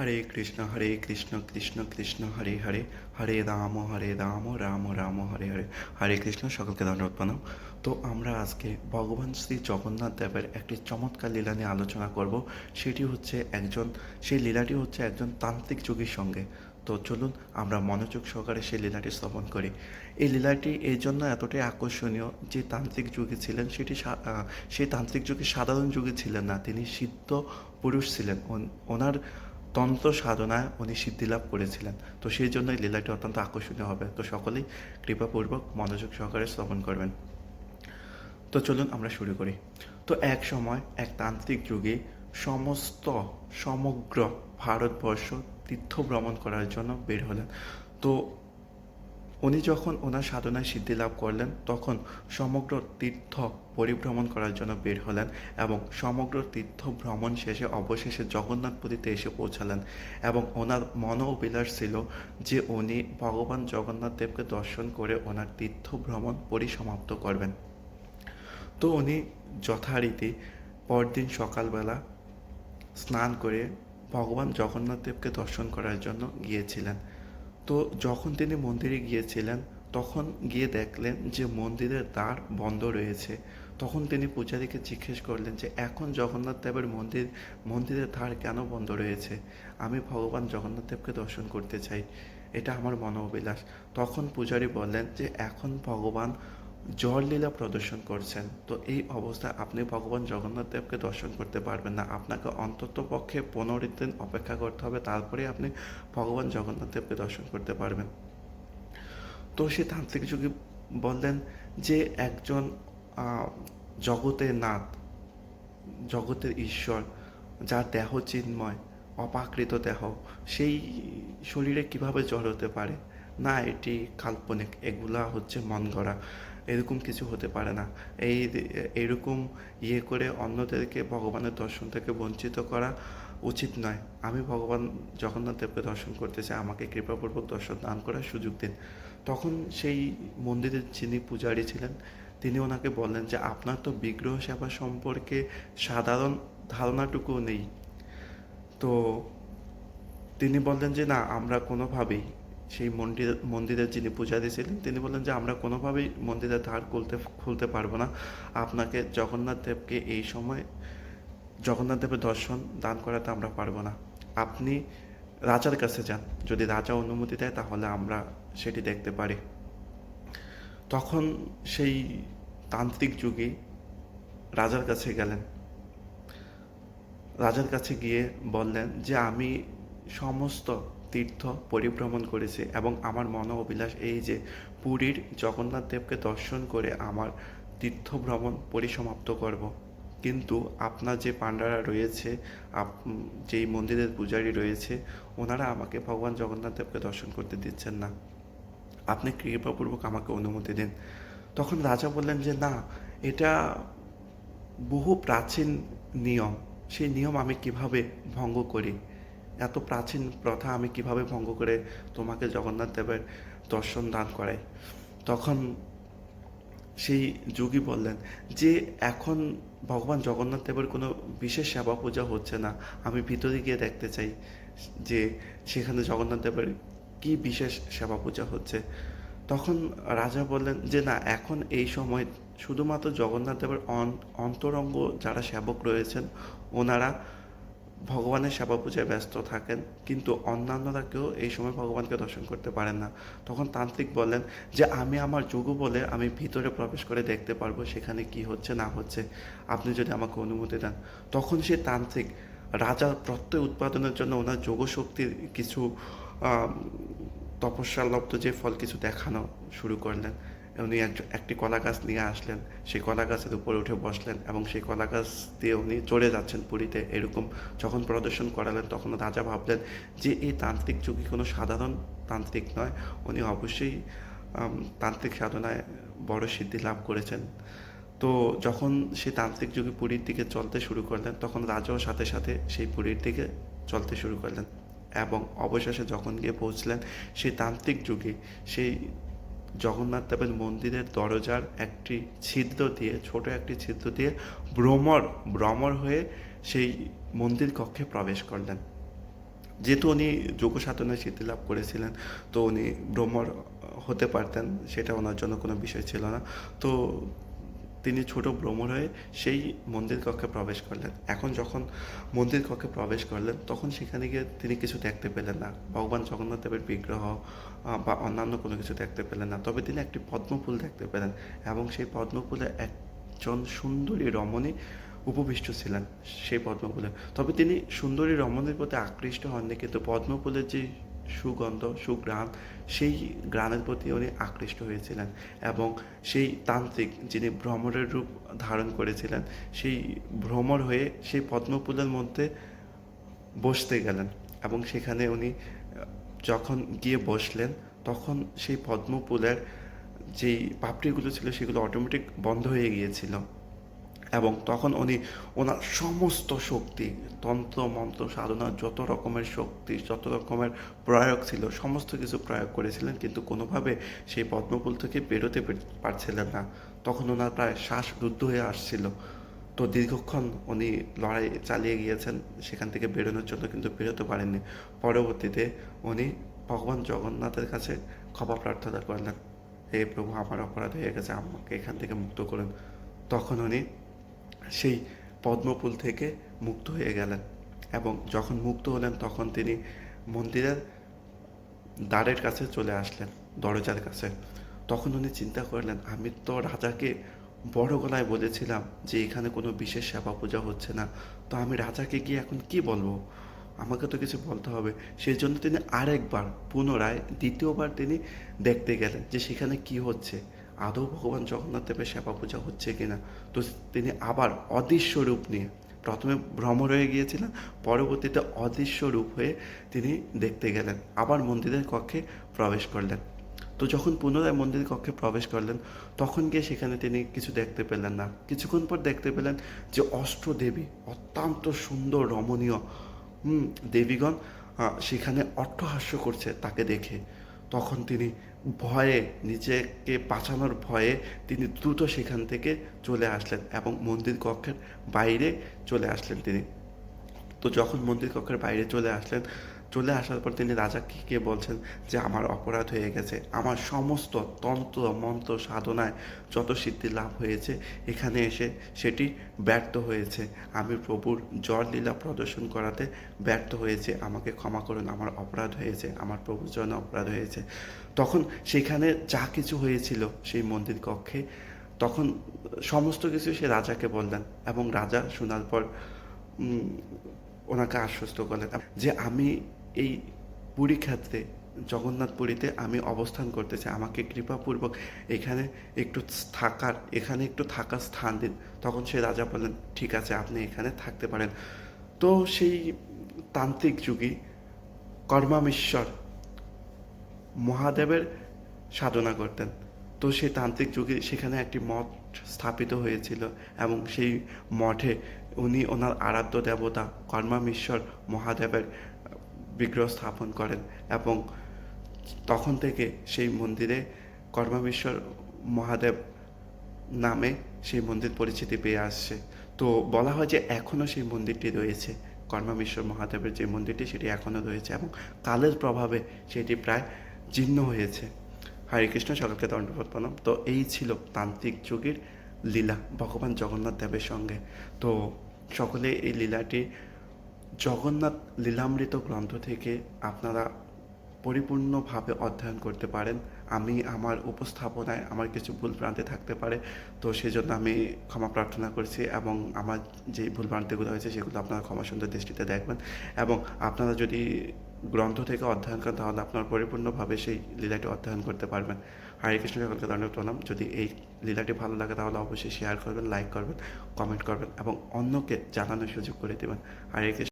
হরে কৃষ্ণ হরে কৃষ্ণ কৃষ্ণ কৃষ্ণ, হরে হরে হরে রাম হরে রাম রাম রাম, হরে হরে। হরে কৃষ্ণ, সকলকে ধন্যবাদ প্রণাম। তো আমরা আজকে ভগবান শ্রী জগন্নাথ দেবের একটি চমৎকার লীলা নিয়ে আলোচনা করব। সেটি হচ্ছে একজন, সেই লীলাটি হচ্ছে একজন তান্ত্রিক যোগীর সঙ্গে। তো চলুন আমরা মনোযোগ সহকারে সেই লীলাটি স্থাপন করি। এই লীলাটি এই জন্য এতটাই আকর্ষণীয় যে তান্ত্রিক যুগে ছিলেন, সেটি সেই তান্ত্রিক যুগে সাধারণ যুগে ছিলেন না। তিনি সিদ্ধ পুরুষ ছিলেন। ওন- ওনার তন্ত্র সাধনায় উনি সিদ্ধিলাভ করেছিলেন। তো সেই জন্য এই লীলাটি অত্যন্ত আকর্ষণীয় হবে। তো সকলেই কৃপাপূর্বক মনোযোগ সহকারে শ্রবণ করবেন। তো চলুন আমরা শুরু করি। তো এক সময় এক তান্ত্রিক যুগে সমস্ত সমগ্র ভারতবর্ষ তীর্থ ভ্রমণ করার জন্য বের হলেন। তো উনি যখন ওনার সাধনায় সিদ্ধি লাভ করলেন, তখন সমগ্র তীর্থ পরিভ্রমণ করার জন্য বের হলেন এবং সমগ্র তীর্থ ভ্রমণ শেষে অবশেষে জগন্নাথপুরীতে এসে পৌঁছালেন এবং ওনার মনোবিলাস ছিল যে উনি ভগবান জগন্নাথ দেবকে দর্শন করে ওনার তীর্থ ভ্রমণ পরিসমাপ্ত করবেন। তো উনি যথারীতি পরদিন সকালবেলা স্নান করে ভগবান জগন্নাথ দেবকে দর্শন করার জন্য গিয়েছিলেন। তো যখন তিনি মন্দিরে গিয়েছিলেন, তখন গিয়ে দেখলেন যে মন্দিরের দ্বার বন্ধ রয়েছে। তখন তিনি পূজারীকে জিজ্ঞেস করলেন যে, এখন জগন্নাথ দেবের মন্দির, মন্দিরের দ্বার কেন বন্ধ রয়েছে? আমি ভগবান জগন্নাথ দেবকে দর্শন করতে চাই। এটা আমার মনোবিলাস। তখন পূজারী বললেন যে, এখন ভগবান জললীলা প্রদর্শন করছেন। তো এই অবস্থায় আপনি ভগবান জগন্নাথ দেবকে দর্শন করতে পারবেন না। আপনাকে অন্তত পক্ষে পনেরো দিন অপেক্ষা করতে হবে, তারপরে আপনি ভগবান জগন্নাথ দেবকে দর্শন করতে পারবেন। তো সে তান্ত্রিক যুগে বললেন যে একজন জগতের নাথ জগতের ঈশ্বর, যার দেহ চিন্ময়, অপাকৃত দেহ, সেই শরীরে কীভাবে জ্বর হতে পারে? না, এটি কাল্পনিক, এগুলা হচ্ছে মন গড়া এরকম কিছু হতে পারে না। এই এরকম ইয়ে করে অন্যদেরকে ভগবানের দর্শন থেকে বঞ্চিত করা উচিত নয়। আমি ভগবান জগন্নাথ দেবকে দর্শন করতে চাই আমাকে কৃপাপূর্বক দর্শন দান করার সুযোগ দিন। তখন সেই মন্দিরের যিনি পূজারী ছিলেন, তিনি ওনাকে বললেন যে, আপনার তো বিগ্রহ সেবা সম্পর্কে সাধারণ ধারণাটুকুও নেই। তো তিনি বললেন যে, না, আমরা কোনোভাবেই সেই মন্দির, মন্দিরের যিনি পূজারী ছিলেন, তিনি বললেন যে, আমরা কোনোভাবেই মন্দিরের ধার খুলতে খুলতে পারব না। আপনাকে জগন্নাথ দেবকে এই সময়, জগন্নাথ দেবের দর্শন, দান করাতে আমরা পারব না। আপনি রাজার কাছে যান। যদি রাজা অনুমতি দেয়, তাহলে আমরা সেটি দেখতে পারি। তখন সেই তান্ত্রিক যুগে রাজার কাছে গেলেন। রাজার কাছে গিয়ে বললেন যে, আমি সমস্ত তীর্থ পরিভ্রমণ করেছি এবং আমার মন অভিলাষ এই যে পুরীর জগন্নাথ দেবকে দর্শন করে আমার তীর্থ ভ্রমণ পরিসমাপ্ত করব। কিন্তু আপনার যে পাণ্ডারা রয়েছে, আপ- যেই মন্দিরের পূজারী রয়েছে, ওনারা আমাকে ভগবান জগন্নাথ দেবকে দর্শন করতে দিচ্ছেন না। আপনি কৃপাপূর্বক আমাকে অনুমতি দিন। তখন রাজা বললেন যে, না, এটা বহু প্রাচীন নিয়ম। সেই নিয়ম আমি কীভাবে ভঙ্গ করি? এত প্রাচীন প্রথা আমি কীভাবে ভঙ্গ করে তোমাকে জগন্নাথ দেবের দর্শন দান করাই? তখন সেই যোগী বললেন, যে এখন ভগবান জগন্নাথ দেবের কোনো বিশেষ সেবা পূজা হচ্ছে না, আমি ভিতরে গিয়ে দেখতে চাই যে সেখানে জগন্নাথ দেবের কি বিশেষ সেবা পূজা হচ্ছে? তখন রাজা বললেন, যে না, এখন এই সময় শুধুমাত্র জগন্নাথ দেবের অন- অন্তরঙ্গ যারা সেবক রয়েছেন, ওনারা ভগবানের সেবা পূজায় ব্যস্ত থাকেন, কিন্তু অন্যান্যরা কেউ এই সময় ভগবানকে দর্শন করতে পারেন না। তখন তান্ত্রিক বললেন যে, আমি আমার যোগ বলে আমি ভিতরে প্রবেশ করে দেখতে পারব সেখানে কি হচ্ছে, না হচ্ছে। আপনি যদি আমাকে অনুমতি দেন। তখন সে তান্ত্রিক রাজার প্রত্যয় উৎপাদনের জন্য ওনার যোগশক্তির কিছু তপস্যালব্ধ যে ফল কিছু দেখানো শুরু করলেন। উনি একটি কলা গাছ নিয়ে আসলেন। সেই কলা গাছের উপরে উঠে বসলেন এবং সেই কলা গাছ দিয়ে উনি চড়ে যাচ্ছেন পুরীতে এরকম যখন প্রদর্শন করালেন তখন রাজা ভাবলেন যে এই তান্ত্রিক যুগী কোনো সাধারণ তান্ত্রিক নয়। উনি অবশ্যই তান্ত্রিক সাধনায় বড় সিদ্ধি লাভ করেছেন। তো যখন সেই তান্ত্রিক যুগে পুরীর দিকে চলতে শুরু করলেন তখন রাজাও সাথে সাথে সেই পুরীর দিকে চলতে শুরু করলেন এবং অবশেষে যখন গিয়ে পৌঁছলেন সেই তান্ত্রিক যুগে সেই জগন্নাথ দেবের মন্দিরের দরজার একটি ছিদ্র দিয়ে, ছোট একটি ছিদ্র দিয়ে ভ্রমর ভ্রমর হয়ে সেই মন্দির কক্ষে প্রবেশ করলেন। যেহেতু উনি যোগ সাধনায় সিদ্ধি লাভ করেছিলেন, তো উনি ভ্রমর হতে পারতেন, সেটা ওনার জন্য কোনো বিষয় ছিল না। তো তিনি ছোট ভ্রমণ হয়ে সেই মন্দির কক্ষে প্রবেশ করলেন। এখন যখন মন্দির কক্ষে প্রবেশ করলেন, তখন সেখানে গিয়ে তিনি কিছু দেখতে পেলেন না। ভগবান জগন্নাথ দেবের বিগ্রহ বা অন্যান্য কোনো কিছু দেখতে পেলেন না। তবে তিনি একটি পদ্মফুল দেখতে পেলেন এবং সেই পদ্মফুলে একজন সুন্দরী রমণী উপবিষ্ট ছিলেন সেই পদ্মফুলে। তবে তিনি সুন্দরী রমণীর প্রতি আকৃষ্ট হননি, কিন্তু পদ্মফুলের যে সুগন্ধ সুগ্রাণ সেই গ্রানের প্রতি উনি আকৃষ্ট হয়েছিলেন এবং সেই তান্ত্রিক যিনি ভ্রমরের রূপ ধারণ করেছিলেন, সেই ভ্রমর হয়ে সেই পদ্মফুলের মধ্যে বসতে গেলেন এবং সেখানে উনি, যখন গিয়ে বসলেন, তখন সেই পদ্মফুলের যেই পাপড়িগুলো ছিল সেগুলো অটোমেটিক বন্ধ হয়ে গিয়েছিল। এবং তখন উনি ওনার সমস্ত শক্তি, তন্ত্র, মন্ত্র, সাধনা, যত রকমের শক্তি, যত রকমের প্রয়োগ ছিল, সমস্ত কিছু প্রয়োগ করেছিলেন, কিন্তু কোনোভাবে সেই পদ্মফুল থেকে বেরোতে পারছিলেন না। তখন ওনার প্রায় শ্বাস রুদ্ধ হয়ে আসছিল। তো দীর্ঘক্ষণ উনি লড়াই চালিয়ে গিয়েছেন সেখান থেকে বেরোনোর জন্য, কিন্তু বেরোতে পারেননি। পরবর্তীতে উনি ভগবান জগন্নাথের কাছে ক্ষমা প্রার্থনা করলেন, হে প্রভু, আমার অপরাধ হয়ে গেছে, আমাকে এখান থেকে মুক্ত করুন। তখন উনি সেই পদ্মফুল থেকে মুক্ত হয়ে গেলেন এবং যখন মুক্ত হলেন তখন তিনি মন্দিরের দ্বারের কাছে চলে আসলেন, দরজার কাছে। তখন উনি চিন্তা করলেন, আমি তো রাজাকে বড় গলায় বলেছিলাম যে এখানে কোনো বিশেষ সেবা পূজা হচ্ছে না। তো আমি রাজাকে গিয়ে এখন কি বলব? আমাকে তো কিছু বলতে হবে। সেই জন্য তিনি আরেকবার, পুনরায়, দ্বিতীয়বার তিনি দেখতে গেলেন যে সেখানে কি হচ্ছে। আদৌ ভগবান জগন্নাথ দেবের সেবা পূজা হচ্ছে কিনা? তো তিনি আবার অদৃশ্য রূপ নিয়ে, প্রথমে ভ্রমর হয়ে গিয়েছিলেন, পরবর্তীতে অদৃশ্য রূপ হয়ে তিনি দেখতে গেলেন, আবার মন্দিরের কক্ষে প্রবেশ করলেন। তো যখন পুনরায় মন্দির কক্ষে প্রবেশ করলেন, তখন গিয়ে সেখানে তিনি কিছু দেখতে পেলেন না। কিছুক্ষণ পর দেখতে পেলেন যে অষ্টদেবী অত্যন্ত সুন্দর, রমণীয় দেবীগণ সেখানে অট্টহাস্য করছে তাকে দেখে। তখন তিনি ভয়ে, নিজেকে বাঁচানোর ভয়ে তিনি দ্রুত সেখান থেকে চলে আসলেন এবং মন্দির কক্ষের বাইরে চলে আসলেন তিনি। তো যখন মন্দির কক্ষের বাইরে চলে আসলেন আসার পর তিনি রাজাকে গিয়ে বলছেন যে আমার অপরাধ হয়ে গেছে। আমার সমস্ত তন্ত্র, মন্ত্র, সাধনায় যত সিদ্ধি লাভ হয়েছে, এখানে এসে সেটি ব্যর্থ হয়েছে। আমি প্রভুর জ্বর লীলা প্রদর্শন করাতে ব্যর্থ হয়েছে। আমাকে ক্ষমা করুন, আমার অপরাধ হয়েছে, আমার প্রভুর জন্য অপরাধ হয়েছে। তখন সেখানে যা কিছু হয়েছিল সেই মন্দির কক্ষে, তখন সমস্ত কিছু সে রাজাকে বললেন এবং রাজা শোনার পর ওনাকে আশ্বস্ত করলেন যে আমি এই পুরী ক্ষেত্রে, জগন্নাথ পুরীতে আমি অবস্থান করতে চাই আমাকে কৃপাপূর্বক এখানে একটু থাকার, এখানে একটু থাকার স্থান দিন। তখন সে রাজা বললেন, ঠিক আছে, আপনি এখানে থাকতে পারেন। তো সেই তান্ত্রিক যুগী কর্মামেশ্বর মহাদেবের সাধনা করতেন। তো সেই তান্ত্রিক যুগে সেখানে একটি মঠ স্থাপিত হয়েছিল এবং সেই মঠে উনি ওনার আরাধ্য দেবতা কর্মামেশ্বর মহাদেবের বিগ্রহ স্থাপন করেন এবং তখন থেকে সেই মন্দিরে কর্মামেশ্বর মহাদেব নামে সেই মন্দির পরিচিতি পেয়ে আসছে। তো বলা হয় যে এখনও সেই মন্দিরটি রয়েছে। কর্মামেশ্বর মহাদেবের যে মন্দিরটি, সেটি এখনও রয়েছে এবং কালের প্রভাবে সেটি প্রায় জীর্ণ হয়েছে। হরে কৃষ্ণ, সকলকে দণ্ডবোধ তো এই ছিল তান্ত্রিক যুগের লীলা, ভগবান জগন্নাথ দেবের সঙ্গে। তো সকলে এই লীলাটি জগন্নাথ লীলামৃত গ্রন্থ থেকে আপনারা পরিপূর্ণভাবে অধ্যয়ন করতে পারেন। আমি আমার উপস্থাপনায় আমার কিছু ভুল ভ্রান্তি থাকতে পারে, তো সেজন্য আমি ক্ষমা প্রার্থনা করছি এবং আমার যে ভুল ভ্রান্তিগুলো হয়েছে সেগুলো আপনারা ক্ষমা সুন্দর দৃষ্টিতে দেখবেন এবং আপনারা যদি গ্রন্থ থেকে অধ্যয়ন করেন তাহলে আপনারা পরিপূর্ণভাবে সেই লীলাটি অধ্যয়ন করতে পারবেন। হরে কৃষ্ণ, সকলকে দণ্ডবোধ প্রণাম। যদি এই লীলাটি ভালো লাগে তাহলে অবশ্যই শেয়ার করবেন লাইক করবেন কমেন্ট করবেন এবং অন্যকে জানানোর সুযোগ করে দেবেন। হরে কৃষ্ণ।